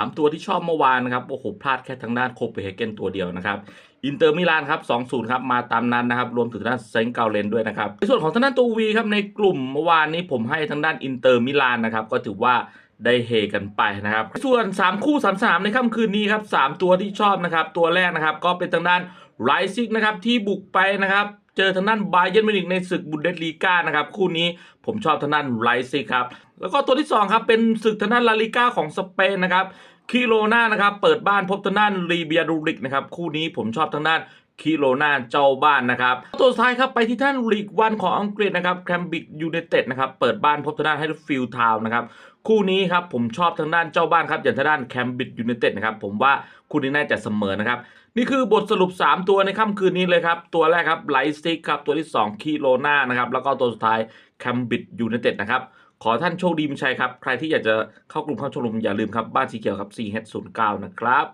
3 ตัวที่ชอบเมื่อวานนะครับโอ้โหพลาดแค่ทางด้านโคเปนเฮเกนตัวเดียวนะครับอินเตอร์มิลานครับ2-0ครับมาตามนั้นนะครับรวมถึงทางด้านเซนต์เกาเลนด้วยนะครับในส่วนของทางด้านตัววีครับในกลุ่มเมื่อวานนี้ผมให้ทางด้านอินเตอร์มิลานนะครับก็ถือว่าได้เฮกันไปนะครับ ส่วน 3 คู่3สามในค่ำคืนนี้ครับ3ตัวที่ชอบนะครับตัวแรกนะครับก็เป็นทางด้านไรซิกนะครับที่บุกไปนะครับ เจอทางด้านบาเยนมิวนิกในศึกบุนเดสลีกานะครับคู่นี้ผมชอบทางด้านไรซิครับแล้วก็ตัวที่2ครับเป็นศึกทางด้านลาลิก้าของสเปนนะครับคิโรนานะครับเปิดบ้านพบทางด้านรีเบียรูริกนะครับคู่นี้ผมชอบทางด้าน คิโรนาเจ้าบ้านนะครับ ตัวสุดท้ายครับไปที่ท่านลีกวันของอังกฤษนะครับแคมบิกยูไนเต็ดนะครับเปิดบ้านพบทางด้านไฮฟิลทาวน์นะครับคู่นี้ครับผมชอบทางด้านเจ้าบ้านครับอย่างทางด้านแคมบิกยูไนเต็ดนะครับผมว่าคู่นี้น่าจะเสมอนะครับนี่คือบทสรุป 3 ตัวในค่ำคืนนี้เลยครับตัวแรกครับไลซิกครับตัวที่ 2 คีโลนานะครับแล้วก็ตัวสุดท้ายแคมบิดยูไนเต็ดนะครับขอท่านโชคดีมีชัยครับ ใครที่อยากจะเข้ากลุ่มเข้าชมรมอย่าลืมครับ บ้านสีเขียวครับ 4H09 นะครับ